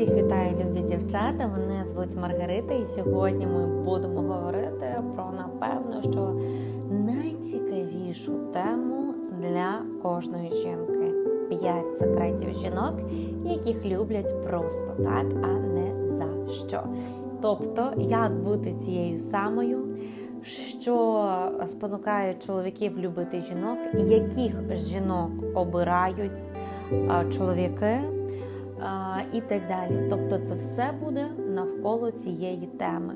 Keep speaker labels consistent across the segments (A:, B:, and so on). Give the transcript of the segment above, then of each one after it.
A: Всіх вітаю, любі дівчата. Мене звуть Маргарита, і сьогодні ми будемо говорити про напевно, що найцікавішу тему для кожної жінки: п'ять секретів жінок, яких люблять просто так, а не за що. Тобто, як бути цією самою, що спонукає чоловіків любити жінок, яких жінок обирають чоловіки і так далі. Тобто, це все буде навколо цієї теми.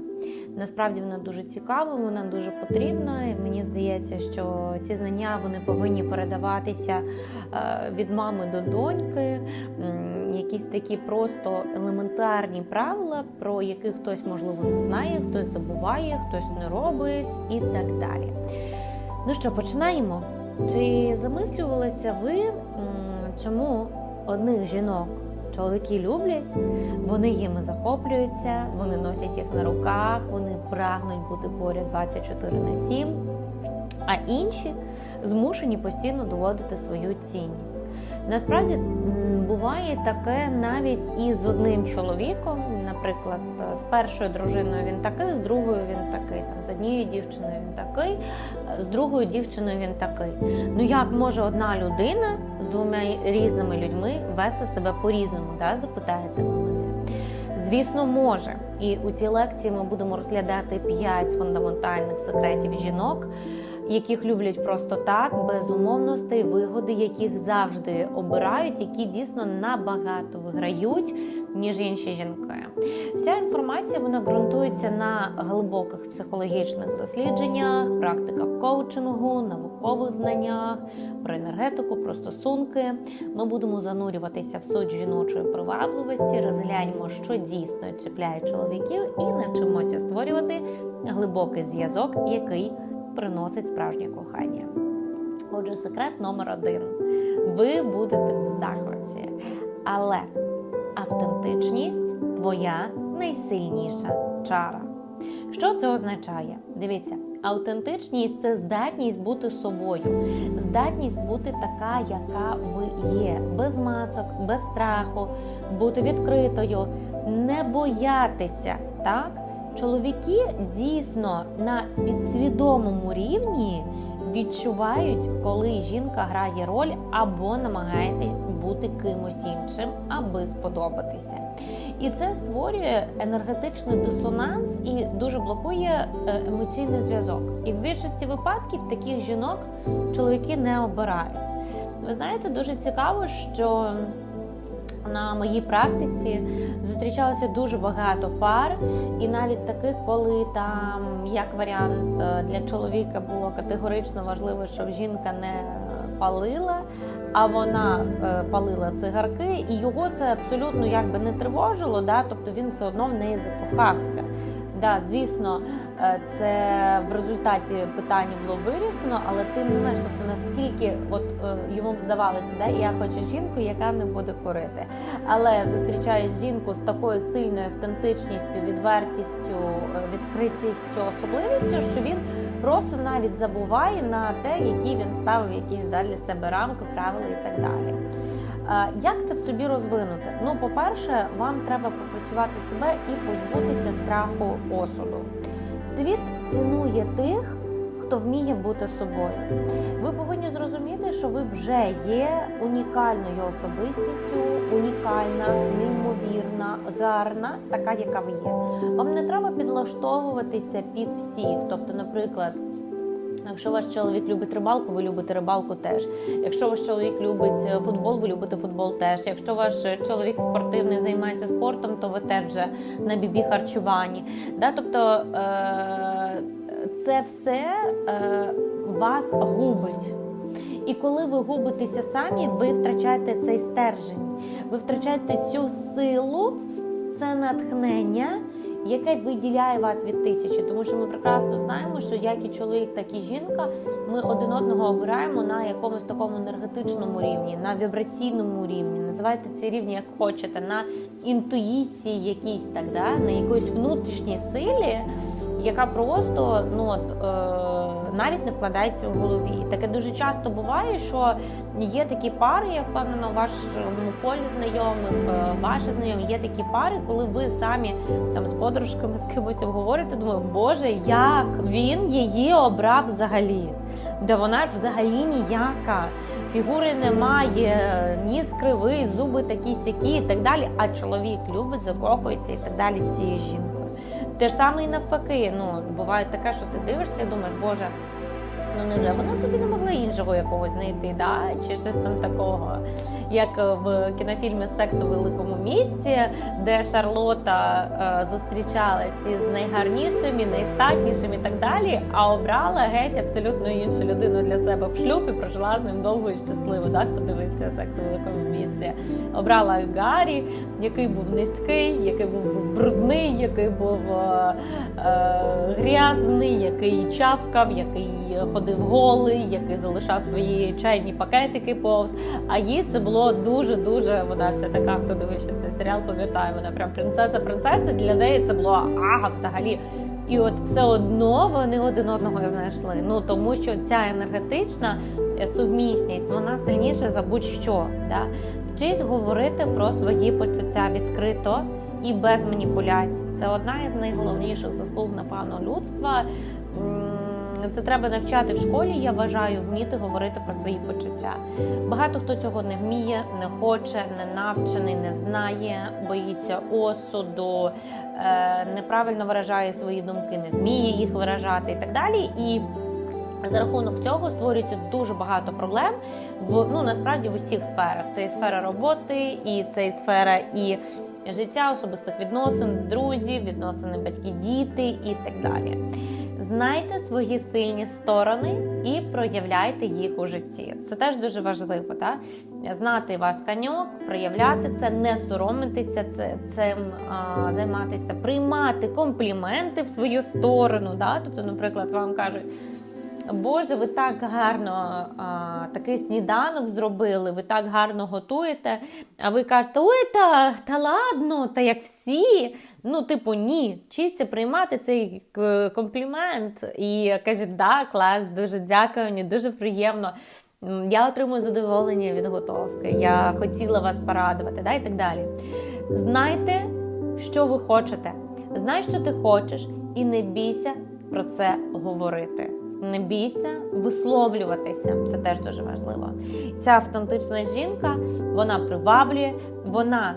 A: Насправді вона дуже цікава, вона дуже потрібна. І мені здається, що ці знання вони повинні передаватися е, від мами до доньки. Якісь такі просто елементарні правила, про які хтось можливо не знає, хтось забуває, хтось не робить і так далі. Ну що, починаємо? Чи замислювалися ви, чому одних жінок чоловіки люблять, вони їми захоплюються, вони носять їх на руках, вони прагнуть бути поряд 24 на 7, а інші змушені постійно доводити свою цінність. Насправді буває таке навіть і з одним чоловіком, наприклад, з першою дружиною він такий, з другою він такий, там з однією дівчиною він такий, з другою дівчиною він такий. Ну як може одна людина з двома різними людьми вести себе по-різному? Да? Запитаєте мене. Звісно, може. І у цій лекції ми будемо розглядати п'ять фундаментальних секретів жінок, яких люблять просто так, без умовностей, вигоди, яких завжди обирають, які дійсно набагато виграють, ніж інші жінки. Вся інформація вона ґрунтується на глибоких психологічних дослідженнях, практиках коучингу, наукових знаннях, про енергетику, про стосунки. Ми будемо занурюватися в суть жіночої привабливості, розглянемо, що дійсно чіпляє чоловіків, і навчимося створювати глибокий зв'язок, який приносить справжнє кохання. Отже, секрет номер один: ви будете в захваті, але автентичність твоя найсильніша чара. Що це означає? Дивіться, автентичність це здатність бути собою, здатність бути така, яка ви є, без масок, без страху, бути відкритою, не боятися, так? Чоловіки дійсно на підсвідомому рівні відчувають, коли жінка грає роль або намагається бути кимось іншим, аби сподобатися. І це створює енергетичний дисонанс і дуже блокує е, емоційний зв'язок. І в більшості випадків таких жінок чоловіки не обирають. Ви знаєте, дуже цікаво, що на моїй практиці зустрічалося дуже багато пар, і навіть таких, коли там як варіант е, для чоловіка було категорично важливо, щоб жінка не палила, а вона е, палила цигарки, і його це абсолютно якби не тривожило. Да? Тобто він все одно в неї закохався. Да, звісно, е, це в результаті питання було вирішено, але тим не менш, тобто наскільки от е, йому здавалося, да, я хочу жінку, яка не буде курити. Але зустрічаєш жінку з такою сильною автентичністю, відвертістю, е, відкритістю, особливістю, що він просто навіть забуває на те, які він ставив якісь да, для себе рамки, правила і так далі. Е, Як це в собі розвинути? Ну, по-перше, вам треба попрацювати себе і позбутися страху осуду. Світ цінує тих, хто вміє бути собою. Ви повинні зрозуміти, що ви вже є унікальною особистістю, унікальна, неймовірна, гарна, така, яка ви є. Вам не треба підлаштовуватися під всіх. Тобто, наприклад. Якщо ваш чоловік любить рибалку, ви любите рибалку теж. Якщо ваш чоловік любить е, футбол, ви любите футбол теж. Якщо ваш е, чоловік спортивний займається спортом, то ви теж вже на бібі харчуванні. Да? Тобто е- це все е- вас губить. І коли ви губитеся самі, ви втрачаєте цей стержень, ви втрачаєте цю силу, це натхнення яке виділяє вас від тисячі, тому що ми прекрасно знаємо, що як і чоловік, так і жінка, ми один одного обираємо на якомусь такому енергетичному рівні, на вібраційному рівні. Називайте ці рівні як хочете, на інтуїції якійсь так, да? на якоїсь внутрішній силі, яка просто ну от е, навіть не вкладається в голові. Таке дуже часто буває, що є такі пари, я впевнена, у вашому полі знайомих, е, ваші знайомі, є такі пари, коли ви самі там з подружками з кимось обговорите, думаю, боже, як він її обрав взагалі, де вона ж взагалі ніяка. Фігури немає, ніс кривий, зуби такі сякі і так далі. А чоловік любить, закохується і так далі з цією жінкою. Те ж саме і навпаки. Ну буває таке, що ти дивишся і думаєш, боже, ну невже вона собі не могла іншого якогось знайти, да? чи щось там такого, як в кінофільмі Секс у великому місті, де Шарлота е, зустрічалась із найгарнішими, найстатнішими і так далі, а обрала геть абсолютно іншу людину для себе в шлюб і прожила з ним довго і щасливо. Да? Хто дивився секс у великому місті? Обрала Гаррі, який був низький, який був брудний, який був е, е, грязний, який чавкав, який ходив голий, який залишав свої чайні пакетики повз. А їй це було дуже дуже. Вона вся така, хто дивився цей серіал, пам'ятає, вона прям принцеса принцеса. Для неї це було ага взагалі. І от все одно вони один одного знайшли. Ну тому що ця енергетична е, сувмісність вона сильніша за будь-що. Да? Вчись говорити про свої почуття відкрито і без маніпуляцій. Це одна із найголовніших заслуг, напевно, людства. М, Це треба навчати в школі. Я вважаю, вміти говорити про свої почуття. Багато хто цього не вміє, не хоче, не навчений, не знає, боїться осуду, е, неправильно виражає свої думки, не вміє їх виражати і так далі. І за рахунок цього створюється дуже багато проблем в ну насправді в усіх сферах. Це і сфера роботи, і це і сфера і життя, особистих відносин, друзів, відносини батьки-діти і так далі. Знайте свої сильні сторони і проявляйте їх у житті. Це теж дуже важливо. Так? Знати ваш каньок, проявляти це, не соромитися цим займатися, приймати компліменти в свою сторону. Да? Тобто, наприклад, вам кажуть. Боже, ви так гарно а, такий сніданок зробили, ви так гарно готуєте. А ви кажете, ой, та, та ладно, та як всі. Ну, типу, ні. Вчіться приймати цей комплімент. І кажуть, да, клас, дуже дякую, мені дуже приємно. Я отримую задоволення від готовки. Я хотіла вас порадувати, да, і так далі. Знайте, що ви хочете. Знай, що ти хочеш, і не бійся про це говорити. Не бійся висловлюватися. Це теж дуже важливо. Ця автентична жінка вона приваблює, вона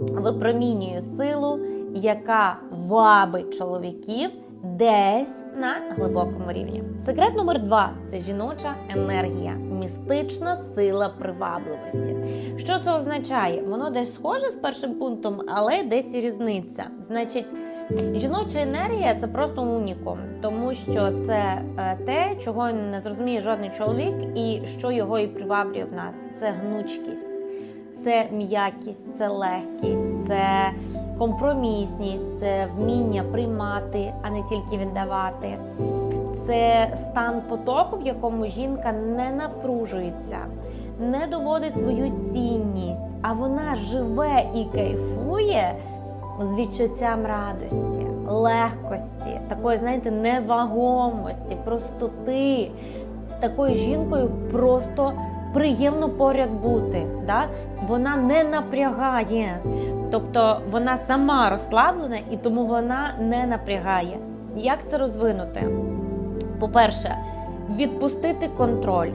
A: випромінює силу, яка вабить чоловіків десь на глибокому рівні. Секрет номер два це жіноча енергія, містична сила привабливості. Що це означає? Воно десь схоже з першим пунктом, але десь і різниця. Значить, жіноча енергія це просто унікум, тому що це е, те, чого не зрозуміє жодний чоловік, і що його і приваблює в нас. Це гнучкість це м'якість, це легкість, це компромісність, це вміння приймати, а не тільки віддавати. Це стан потоку, в якому жінка не напружується, не доводить свою цінність, а вона живе і кайфує з відчуттям радості, легкості, такої, знаєте, невагомості, простоти. З такою жінкою просто приємно поряд бути. Да? Вона не напрягає, тобто вона сама розслаблена і тому вона не напрягає. Як це розвинути? По-перше, відпустити контроль,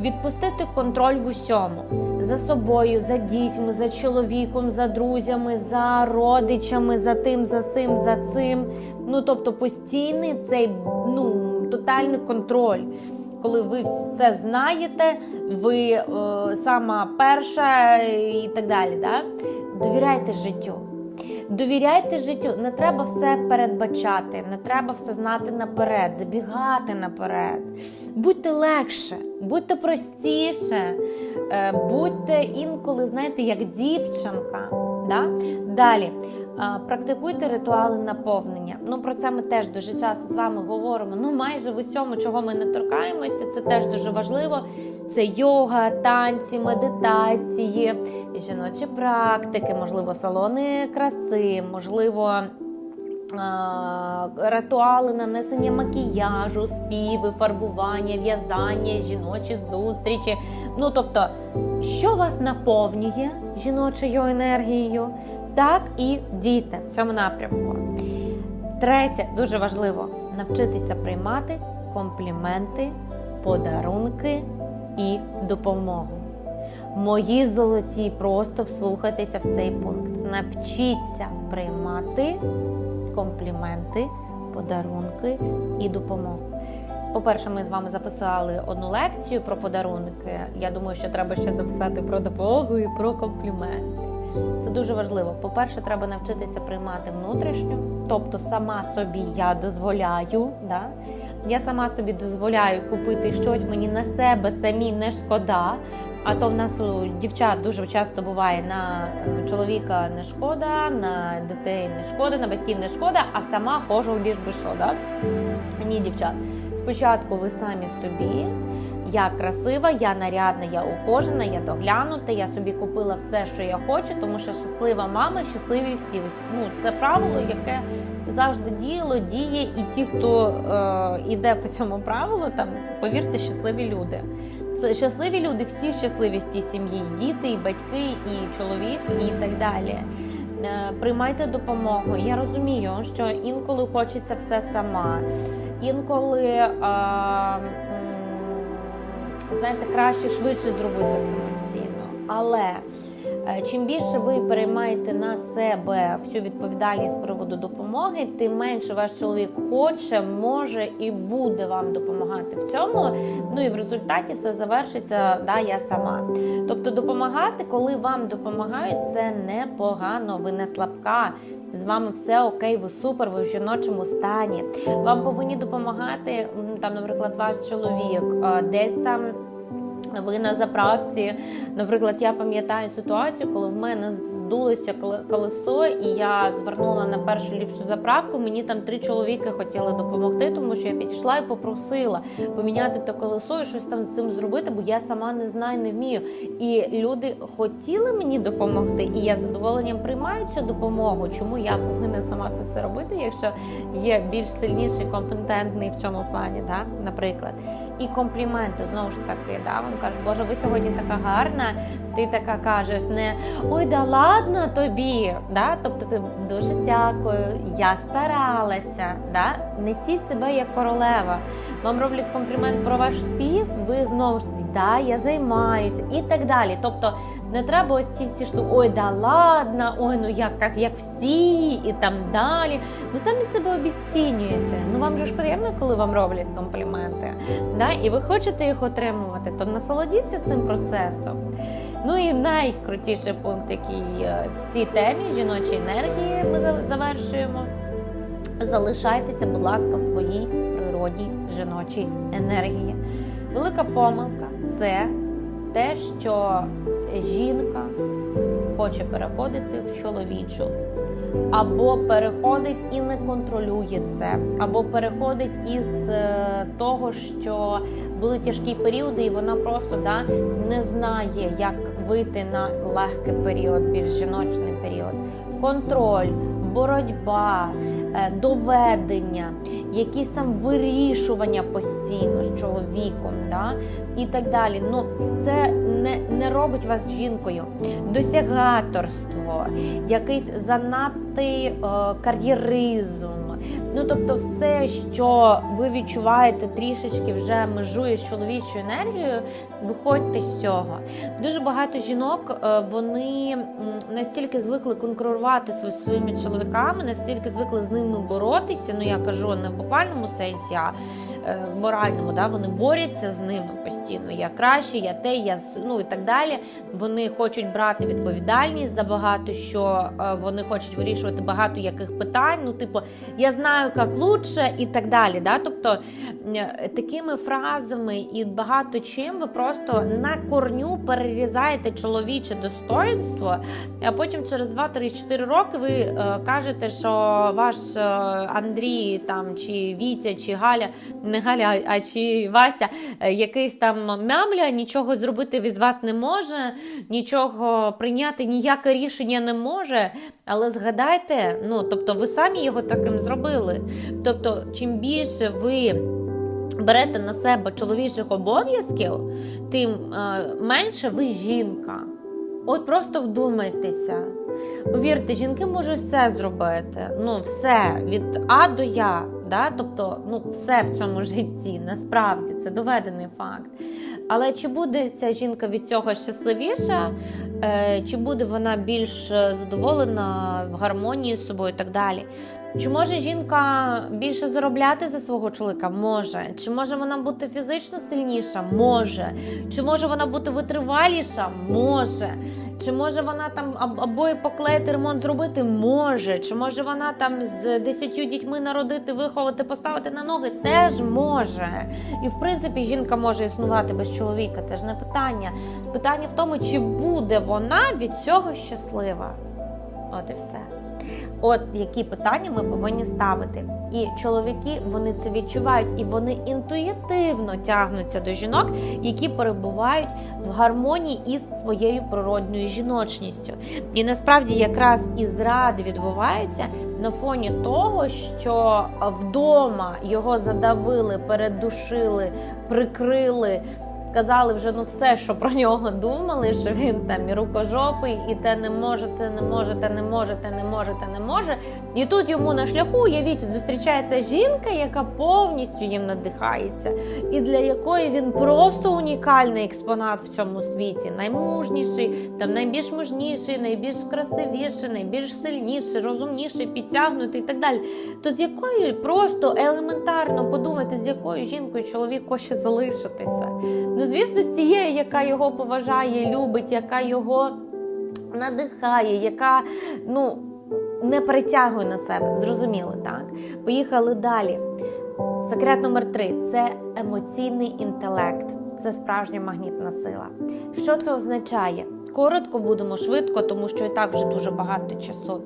A: відпустити контроль в усьому за собою, за дітьми, за чоловіком, за друзями, за родичами, за тим, за цим, за цим. Ну тобто постійний цей ну тотальний контроль. Коли ви все знаєте, ви е, сама перша і так далі. Да? Довіряйте життю. Довіряйте життю, не треба все передбачати, не треба все знати наперед, забігати наперед. Будьте легше, будьте простіше, е, будьте інколи, знаєте, як дівчинка. Да? Далі. Практикуйте ритуали наповнення. Ну про це ми теж дуже часто з вами говоримо. Ну майже в усьому, чого ми не торкаємося, це теж дуже важливо. Це йога, танці, медитації, жіночі практики, можливо, салони краси, можливо, ритуали нанесення макіяжу, співи, фарбування, в'язання, жіночі зустрічі. Ну тобто, що вас наповнює жіночою енергією, так і діти в цьому напрямку. Третє, дуже важливо навчитися приймати компліменти, подарунки і допомогу. Мої золоті, просто вслухайтеся в цей пункт. Навчіться приймати компліменти, подарунки і допомогу. По-перше, ми з вами записали одну лекцію про подарунки. Я думаю, що треба ще записати про допомогу і про компліменти. Це дуже важливо. По-перше, треба навчитися приймати внутрішню, тобто сама собі я дозволяю. Да? Я сама собі дозволяю купити щось мені на себе самі не шкода. А то в нас у дівчат дуже часто буває на е, чоловіка не шкода, на дітей не шкода, на батьків не шкода, а сама хожу ліж би що, да? Ні, дівчат. Спочатку ви самі собі. Я красива, я нарядна, я ухожена, я доглянута, я собі купила все, що я хочу, тому що щаслива мама, щасливі всі. Ну, це правило, яке завжди діяло, діє, і ті, хто е, іде по цьому правилу, там повірте, щасливі люди. Щасливі люди, всі щасливі в цій сім'ї, і діти, і батьки, і чоловік, і так далі. Е, Приймайте допомогу. Я розумію, що інколи хочеться все сама, інколи. Е, знаєте, краще швидше зробити самостійно. Але е, чим більше ви переймаєте на себе всю відповідальність з приводу допомоги, тим менше ваш чоловік хоче, може і буде вам допомагати в цьому. Ну і в результаті все завершиться да, я сама. Тобто, допомагати, коли вам допомагають, це непогано, ви не слабка. З вами все окей, ви супер, ви в жіночому стані. Вам повинні допомагати там, наприклад, ваш чоловік е, десь там. Ви на заправці, наприклад, я пам'ятаю ситуацію, коли в мене здулося коле- колесо, і я звернула на першу ліпшу заправку. Мені там три чоловіки хотіли допомогти, тому що я підійшла і попросила поміняти те колесо і щось там з цим зробити, бо я сама не знаю, не вмію. І люди хотіли мені допомогти, і я з задоволенням приймаю цю допомогу. Чому я повинна сама це все робити, якщо є більш сильніший, компетентний в цьому плані, да? наприклад. І компліменти знову ж таки, да, вам кажуть, Боже, ви сьогодні така гарна. Ти така кажеш, не ой, да ладно тобі. Да? Тобто ти дуже дякую, я старалася. Да? Несіть себе як королева. Вам роблять комплімент про ваш спів, ви знову ж таки, да, я займаюся і так далі. Тобто не треба ось ці всі штуки, ой, да ладно, ой, ну як, як, як всі, і там далі. Ви самі себе обіцінюєте. Ну вам же ж приємно, коли вам роблять компліменти. Да? І ви хочете їх отримувати, то насолодіться цим процесом. Ну і найкрутіший пункт, який е, в цій темі жіночої енергії ми завершуємо. Залишайтеся, будь ласка, в своїй природі жіночій енергії. Велика помилка це те, що жінка хоче переходити в чоловічу, або переходить і не контролює це, або переходить із е, того, що були тяжкі періоди, і вона просто да, не знає, як вийти на легкий період, більш жіночний період. Контроль, боротьба, е, доведення, якісь там вирішування постійно з чоловіком, да? і так далі. Ну, це не, не робить вас жінкою. Досягаторство, якийсь занадтий е, кар'єризм. Ну, тобто, все, що ви відчуваєте трішечки вже межує з чоловічою енергією, виходьте з цього. Дуже багато жінок е, вони настільки звикли конкурувати зі своїми чоловіками, настільки звикли з ними боротися. Ну я кажу не в буквальному сенсі, а е, в моральному. Да? Вони борються з ними постійно. Я краще, я те, я ну і так далі. Вони хочуть брати відповідальність за багато що, е, вони хочуть вирішувати багато яких питань. Ну, типу, я я знаю, як лучше і так далі. Да? Тобто такими фразами і багато чим ви просто на корню перерізаєте чоловіче достоинство, а потім через 2-3-4 роки ви е, кажете, що ваш е, Андрій там чи Вітя, чи Галя, не Галя, а чи Вася, е, якийсь там мямля, нічого зробити від вас не може, нічого прийняти, ніяке рішення не може. Але згадайте, ну тобто, ви самі його таким зробили. Тобто, чим більше ви берете на себе чоловічих обов'язків, тим е, менше ви жінка. От просто вдумайтеся. Повірте, жінки можуть все зробити. Ну, все від А до Я. Да? Тобто, ну, все в цьому житті, насправді це доведений факт. Але чи буде ця жінка від цього щасливіша, е, чи буде вона більш е, задоволена в гармонії з собою і так далі? Чи може жінка більше заробляти за свого чоловіка? Може. Чи може вона бути фізично сильніша? Може. Чи може вона бути витриваліша? Може. Чи може вона там обоє поклеїти ремонт зробити? Може. Чи може вона там з десятью дітьми народити, виховати, поставити на ноги? Теж може. І в принципі жінка може існувати без чоловіка. Це ж не питання. Питання в тому, чи буде вона від цього щаслива. От і все. От які питання ми повинні ставити. І чоловіки вони це відчувають, і вони інтуїтивно тягнуться до жінок, які перебувають в гармонії із своєю природньою жіночністю. І насправді якраз і зради відбуваються на фоні того, що вдома його задавили, передушили, прикрили. Сказали вже ну все, що про нього думали, що він там і рукожопий, і те не можете, не можете, не можете, не можете, не може. І тут йому на шляху, уявіть, зустрічається жінка, яка повністю їм надихається, і для якої він просто унікальний експонат в цьому світі. Наймужніший, там найбільш мужніший, найбільш красивіший, найбільш сильніший, розумніший, підтягнутий і так далі. То з якою просто елементарно подумайте, з якою жінкою чоловік хоче залишитися. Ну, звісно, з тією, яка його поважає, любить, яка його надихає, яка ну, не притягує на себе. Зрозуміли, так? Поїхали далі. Секрет номер три це емоційний інтелект. Це справжня магнітна сила. Що це означає? Коротко будемо швидко, тому що і так вже дуже багато часу.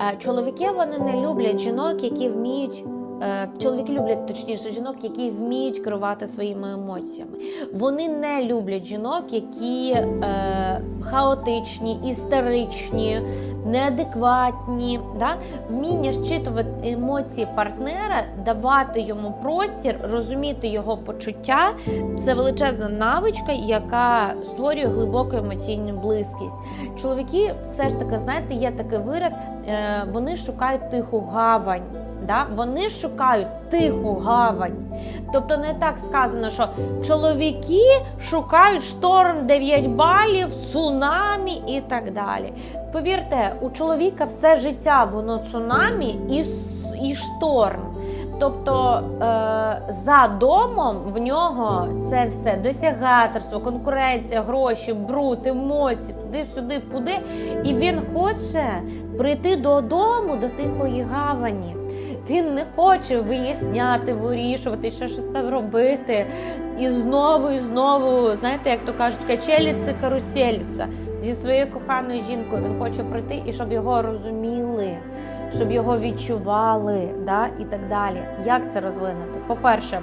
A: Е, Чоловіки вони не люблять жінок, які вміють. Е, Чоловіки люблять точніше жінок, які вміють керувати своїми емоціями. Вони не люблять жінок, які е, хаотичні, істеричні, неадекватні. Да? Вміння щитувати емоції партнера, давати йому простір, розуміти його почуття це величезна навичка, яка створює глибоку емоційну близькість. Чоловіки, все ж таки, знаєте, є такий вираз, е, вони шукають тиху гавань. Да? Вони шукають тиху гавань. Тобто не так сказано, що чоловіки шукають шторм 9 балів, цунамі і так далі. Повірте, у чоловіка все життя воно цунамі і, і шторм. Тобто е, за домом в нього це все досягаторство, конкуренція, гроші, бруд, емоції, туди-сюди, пуди. І він хоче прийти додому до тихої гавані. Він не хоче виясняти, вирішувати, що щось там робити. І знову, і знову, знаєте, як то кажуть, качеліться, карусельця зі своєю коханою жінкою. Він хоче прийти і щоб його розуміли, щоб його відчували, да? і так далі. Як це розвинути? По-перше,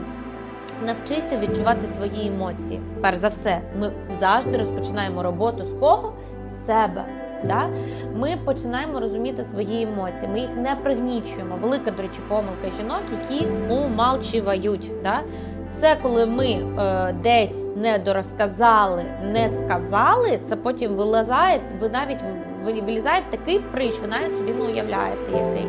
A: навчися відчувати свої емоції. Перш за все, ми завжди розпочинаємо роботу з кого? З себе. Да? Ми починаємо розуміти свої емоції, ми їх не пригнічуємо. Велика, до речі, помилка жінок, які умалчивають. Да? Все, коли ми е, десь не дорозказали, не сказали, це потім вилазає, ви навіть ви- вилізає такий прищ, ви навіть собі не уявляєте, який.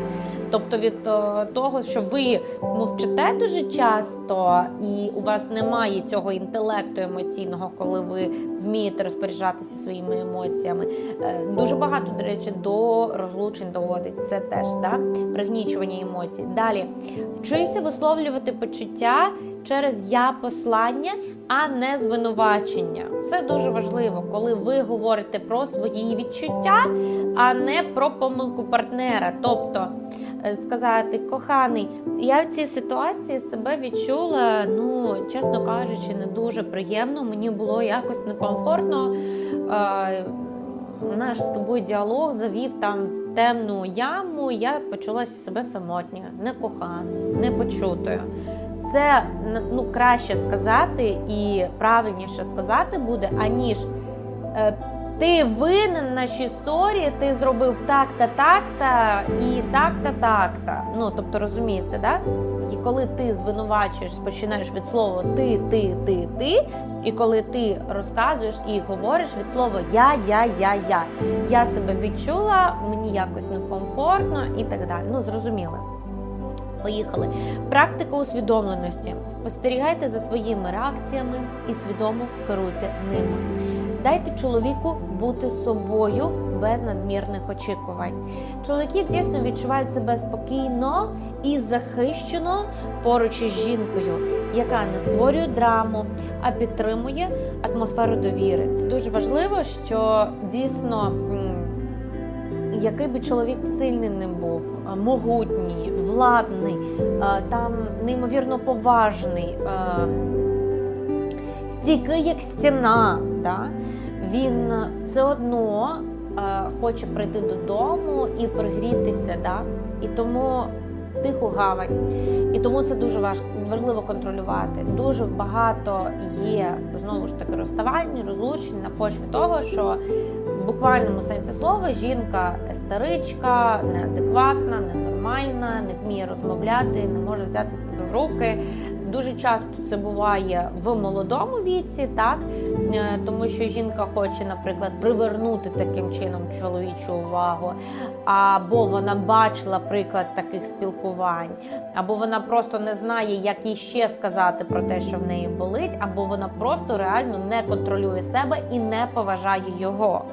A: Тобто від е, того, що ви мовчите дуже часто, і у вас немає цього інтелекту емоційного, коли ви вмієте розпоряджатися своїми емоціями. Е, Дуже багато, до речі, до розлучень доводить. Це теж да? пригнічування емоцій. Далі вчися висловлювати почуття через я послання, а не звинувачення. Це дуже важливо, коли ви говорите про свої відчуття, а не про помилку партнера. Тобто сказати, коханий, я в цій ситуації себе відчула, ну, чесно кажучи, не дуже приємно. Мені було якось некомфортно. Е, Наш з тобою діалог завів там в темну яму. Я почула себе самотньою, некоханою, непочутою. Це ну, краще сказати і правильніше сказати буде, аніж е, ти винен нашій ссорі, ти зробив так-та, так-та і так-та, так-та. Ну, тобто, розумієте, да? І коли ти звинувачуєш, починаєш від слова ти, ти, ти, ти, і коли ти розказуєш і говориш від слова я, я, я, я. Я себе відчула, мені якось некомфортно і так далі. Ну, зрозуміло. Поїхали. Практика усвідомленості. Спостерігайте за своїми реакціями і свідомо керуйте ними. Дайте чоловіку бути собою без надмірних очікувань. Чоловіки дійсно відчувають себе спокійно і захищено поруч із жінкою, яка не створює драму, а підтримує атмосферу довіри. Це дуже важливо, що дійсно. Який би чоловік сильний не був, могутній, владний, там неймовірно поважний, стійкий як стіна, да? він все одно хоче прийти додому і пригрітися. Да? І тому в тиху гавань. І тому це дуже важко, важливо контролювати. Дуже багато є знову ж таки розставань, розлучень на почві того, що в буквальному сенсі слова жінка естеричка, неадекватна, ненормальна, не вміє розмовляти, не може взяти себе в руки. Дуже часто це буває в молодому віці, так е, тому що жінка хоче, наприклад, привернути таким чином чоловічу увагу, або вона бачила приклад таких спілкувань, або вона просто не знає, як їй ще сказати про те, що в неї болить, або вона просто реально не контролює себе і не поважає його.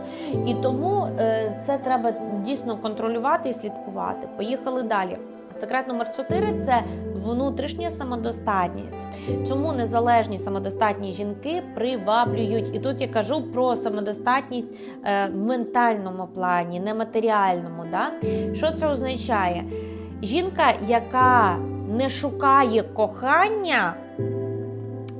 A: І тому е, це треба дійсно контролювати і слідкувати. Поїхали далі. Секрет номер 4 – це внутрішня самодостатність. Чому незалежні самодостатні жінки приваблюють? І тут я кажу про самодостатність е, в ментальному плані, нематеріальному. Да? Що це означає? Жінка, яка не шукає кохання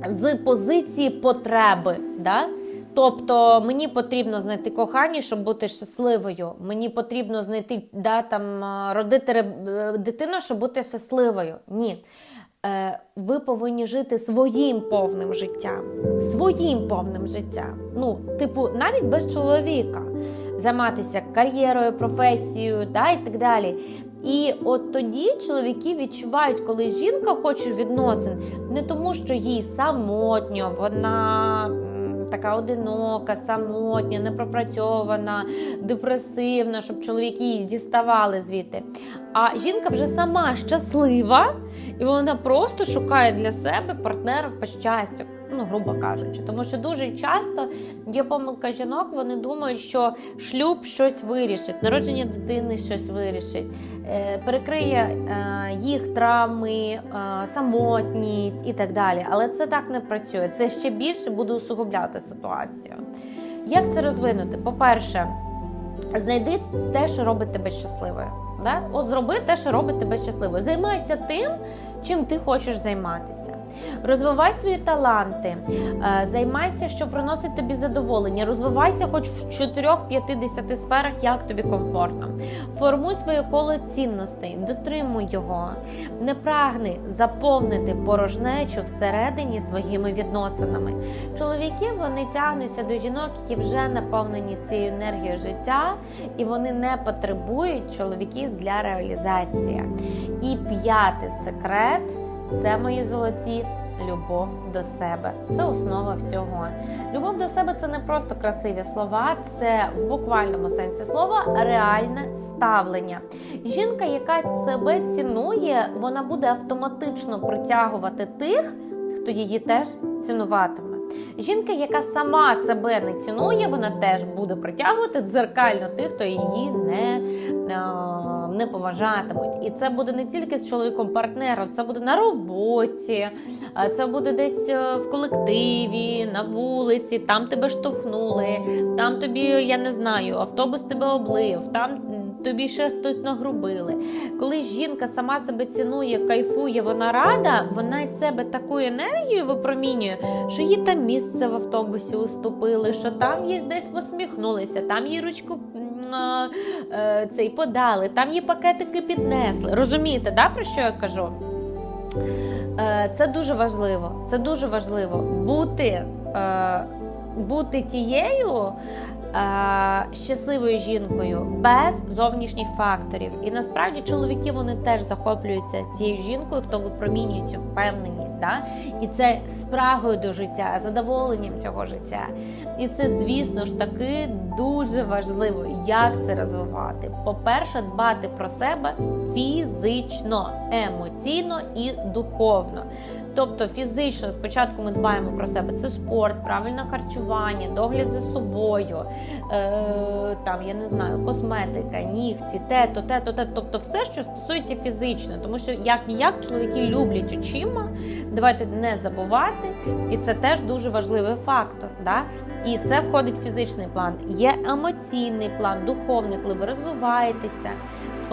A: з позиції потреби. Да? Тобто мені потрібно знайти кохання, щоб бути щасливою. Мені потрібно знайти да, там, родити е, дитину, щоб бути щасливою. Ні. Е, ви повинні жити своїм повним життям. Своїм повним життям. Ну, типу, навіть без чоловіка. Займатися кар'єрою, професією да, і так далі. І от тоді чоловіки відчувають, коли жінка хоче відносин, не тому, що їй самотньо, вона така одинока, самотня, непропрацьована, депресивна, щоб чоловіки її діставали звідти. А жінка вже сама щаслива, і вона просто шукає для себе партнера по щастю ну, грубо кажучи, тому що дуже часто є помилка жінок, вони думають, що шлюб щось вирішить, народження дитини щось вирішить, е, перекриє е, їх травми, е, самотність і так далі. Але це так не працює. Це ще більше буде усугубляти ситуацію. Як це розвинути? По-перше, знайди те, що робить тебе щасливою. Да? От зроби те, що робить тебе щасливою. Займайся тим, чим ти хочеш займатися. Розвивай свої таланти, е, займайся, що приносить тобі задоволення. Розвивайся, хоч в 4-50 сферах, як тобі комфортно. Формуй своє коло цінностей, дотримуй його, не прагни заповнити порожнечу всередині своїми відносинами. Чоловіки вони тягнуться до жінок, які вже наповнені цією енергією життя, і вони не потребують чоловіків для реалізації. І п'ятий секрет це мої золоті. Любов до себе це основа всього. Любов до себе це не просто красиві слова, це в буквальному сенсі слова реальне ставлення. Жінка, яка себе цінує, вона буде автоматично притягувати тих, хто її теж цінуватиме. Жінка, яка сама себе не цінує, вона теж буде притягувати дзеркально тих, хто її не не поважатимуть. І це буде не тільки з чоловіком партнером, це буде на роботі, це буде десь е, в колективі, на вулиці, там тебе штовхнули, там тобі, я не знаю, автобус тебе облив, там тобі ще хтось нагрубили. Коли жінка сама себе цінує, кайфує, вона рада, вона із себе такою енергією випромінює, що їй там місце в автобусі уступили, що там їй десь посміхнулися, там їй ручку е, цей подали, там їй пакетики піднесли. Розумієте, да, про що я кажу? Е, Це дуже важливо. Це дуже важливо бути, е, бути тією щасливою жінкою без зовнішніх факторів. І насправді чоловіки вони теж захоплюються тією жінкою, хто випромінює цю впевненість. Да? І це спрагою до життя, задоволенням цього життя. І це, звісно ж таки, дуже важливо, як це розвивати. По-перше, дбати про себе фізично, емоційно і духовно. Тобто фізично спочатку ми дбаємо про себе. Це спорт, правильне харчування, догляд за собою, е, там я не знаю, косметика, нігті, те-то, те-то, те. Тобто все, що стосується фізично, тому що як ніяк чоловіки люблять очима. Давайте не забувати, і це теж дуже важливий фактор. Да? І це входить в фізичний план. Є емоційний план, духовний, коли ви розвиваєтеся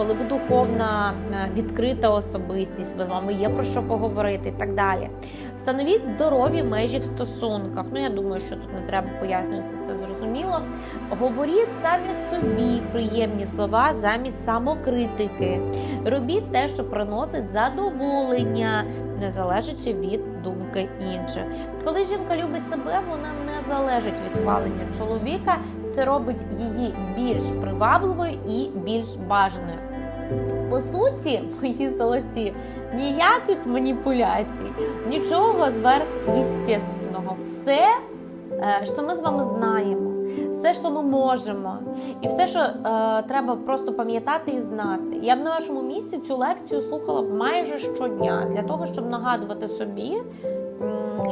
A: коли ви духовна е, відкрита особистість, ви з вами є про що поговорити і так далі. Встановіть здорові межі в стосунках. Ну, я думаю, що тут не треба пояснювати це зрозуміло. Говоріть самі собі приємні слова замість самокритики. Робіть те, що приносить задоволення, не залежачи від думки інших. Коли жінка любить себе, вона не залежить від схвалення чоловіка. Це робить її більш привабливою і більш бажаною. По суті, мої золоті, ніяких маніпуляцій, нічого зверхъестественного. Все, е, що ми з вами знаємо, все, що ми можемо, і все, що е, треба просто пам'ятати і знати. Я б на вашому місці цю лекцію слухала б майже щодня для того, щоб нагадувати собі,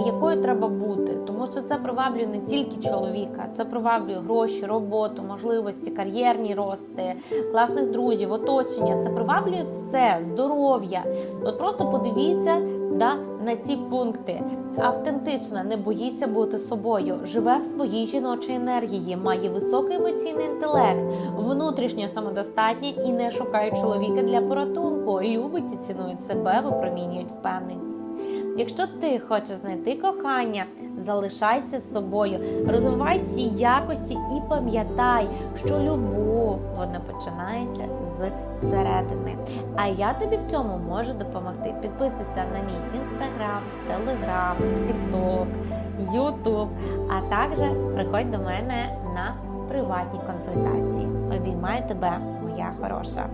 A: якою треба бути. Тому що це приваблює не тільки чоловіка, це приваблює гроші, роботу, можливості, кар'єрні рости, класних друзів, оточення. Це приваблює все, здоров'я. От просто подивіться да, на ці пункти. Автентична, не боїться бути собою, живе в своїй жіночій енергії, має високий емоційний інтелект, внутрішньо самодостатня і не шукає чоловіка для порятунку. Любить і цінує себе, випромінюють впевненість. Якщо ти хочеш знайти кохання, залишайся з собою, розвивай ці якості і пам'ятай, що любов вона починається з середини. А я тобі в цьому можу допомогти. Підписуйся на мій інстаграм, телеграм, тікток, ютуб, а також приходь до мене на приватні консультації. Обіймаю тебе, моя хороша.